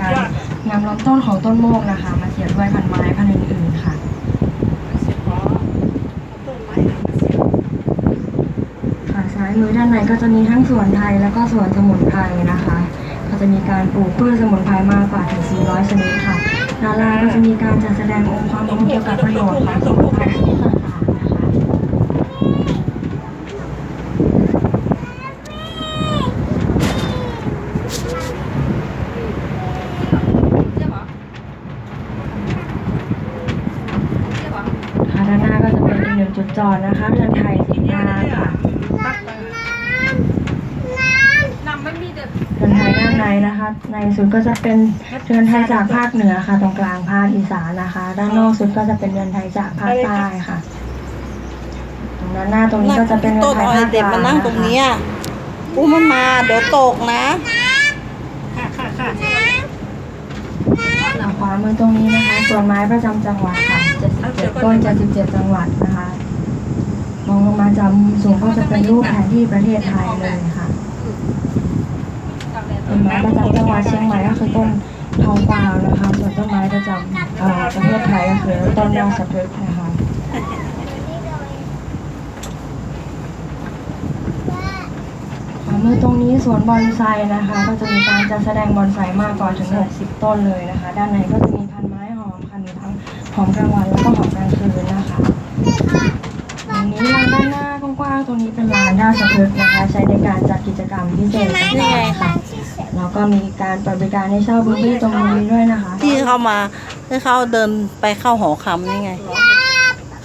การนำลำต้นของต้นโมกนะคะ มาเสียบด้วยพันไม้พันอื่นๆค่ะค่ะซ้ายมือด้านในก็จะมีทั้งสวนไทยแล้วก็สวนสมุนไพรนะคะ ก็จะมีการปลูกพืชสมุนไพรมากกว่าถึง 400 ชนิดค่ะด้านล่างก็จะมีการจัดแสดงองค์ความรู้เกี่ยวกับประโยชน์ของสมุนไพรชนิดต่างๆนะคะ ค่ะด้านหน้าก็จะเป็นอีกหนึ่ง จุดจอดนะคะเรือนไทยสิบห้าค่ะนำไม่มีเด็ดเรือนไทยด้านในนะคะ ในสุดก็จะเป็นเรือนไทยจากภาคเหนือค่ะ ตรงกลางภาคอีสานนะคะ ด้านนอกสุดก็จะเป็นเรือนไทยจากภาคใต้ค่ะ ตรงด้านหน้าตรงนี้ก็จะเป็นเรืต้อนนไทยอ้อยภาคกเด็กลางมานั่งตรงเนี้ยอู้มันมาเดี๋ยวตกนะค่ะค่ะค่ะทางขวามือตรงนี้นะคะส่วนไม้ประจำจังหวัดค่ะ77ต้น77จังหวัดนะคะมอ งลงมาจากมุมสูงก็จะเป็นรูปแผนที่ประเทศไทยเลยค่ะต้นไม้ประจำจังหวัดเชียงใหม่ก็คือต้นทองกวาวนะคะ ส่วนต้นไม้ประจำประเทศไทยก็คือต้นราชพฤกษ์นะคะขวามือตรงนี้สวนบอนไซนะคะ ก็จะมีการจัดแสดงบอนไซมากกว่าถึง 60 ต้นเลยนะคะ ด้านในก็จะมีพันไม้หอมค่ะมีทั้งหอมกลางวันแล้วก็หอมกลางคืนนะคะตรงนี้านด้านหน้ากว้างๆตรงนี้เป็นลานราชพฤกษ์นะคะ ใช้ในการจัดกิจกรรมพิเศษต่างๆค่ะแล้วก็มีการเปิดบริการให้เช่าพื้นที่ตรงนี้ด้วยนะคะที่เข้ามาที่เขาเดินไปเข้าหอคำนี่ไง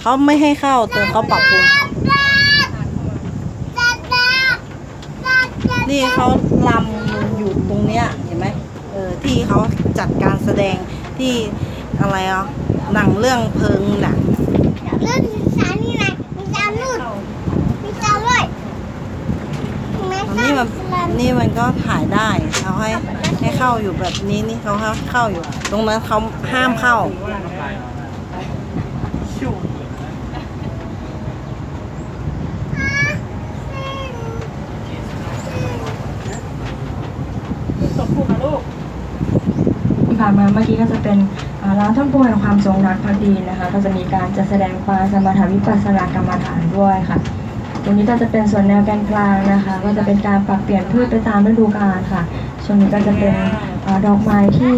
เขาไม่ให้เข้าแต่เขาปรับปรุงนี่เขาลำอยู่ตรงเนี้ยเห็นไหมเออที่เขาจัดการแสดงที่อะไรอะหนังเรื่องเพลิงน่ะเรื่องสารนี่นะมีจานนู่นมีจานด้วยไม่ นี่มันนี่มันก็ถ่ายได้เขาให้ให้เข้าอยู่แบบนี้นี่เขาให้เข้าอยู่ ตรงนั้นเขาห้ามเข้าตกคู่กับลูกที่ผ่านมาเมื่อกี้ก็จะเป็นร้านต้นโพแห่งความทรงรักพอดีนะคะ ก็จะมีการจัดแสดงปลาสมถาวิปัสสนากรรมฐานด้วยค่ะ ตรงนี้ก็จะเป็นส่วนแนวแกนกลางนะคะ ก็จะเป็นการปรับเปลี่ยนพืชไปตามฤดูกาลค่ะ ช่วงนี้ก็จะเป็นอดอกไม้ที่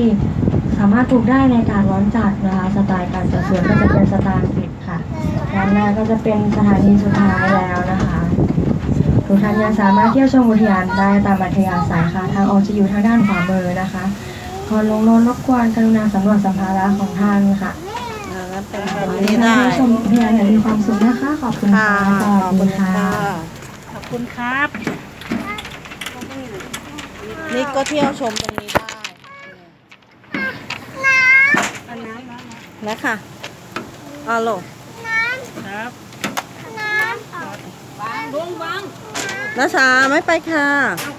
สามารถปลูกได้ในอากาศร้อนจัดนะคะ สไตล์การจัดสวนก็จะเป็นสไตล์อังกฤษค่ะด้านหน้าก็จะเป็นสถานีสุดท้ายแล้วนะคะทุกท่านยังสามารถเที่ยวชมอุทยานได้ตามอัธยาศัยค่ะ ทางออกจะอยู่ทางด้านขวามือนะคะขอลงโลนรบกวนกรุณาสำรวจสัมภาระของท่านค่ะ เออแล้วเป็นขแบอบให้นี้ท่านได้ผู้ชมอุทยานอย่างมีความสุขนะคะ ขอบคุณค่ะค่ะสขวัอบสคุดีณค่ะค่ะ ขอบคุณครับ นี่ก็เที่ยวชมตรงนี้ได้อันน้ำน้นะค่ะอาโลำครับ น้ำวางลุงวางนะชาไม่ไปค่ะ เอา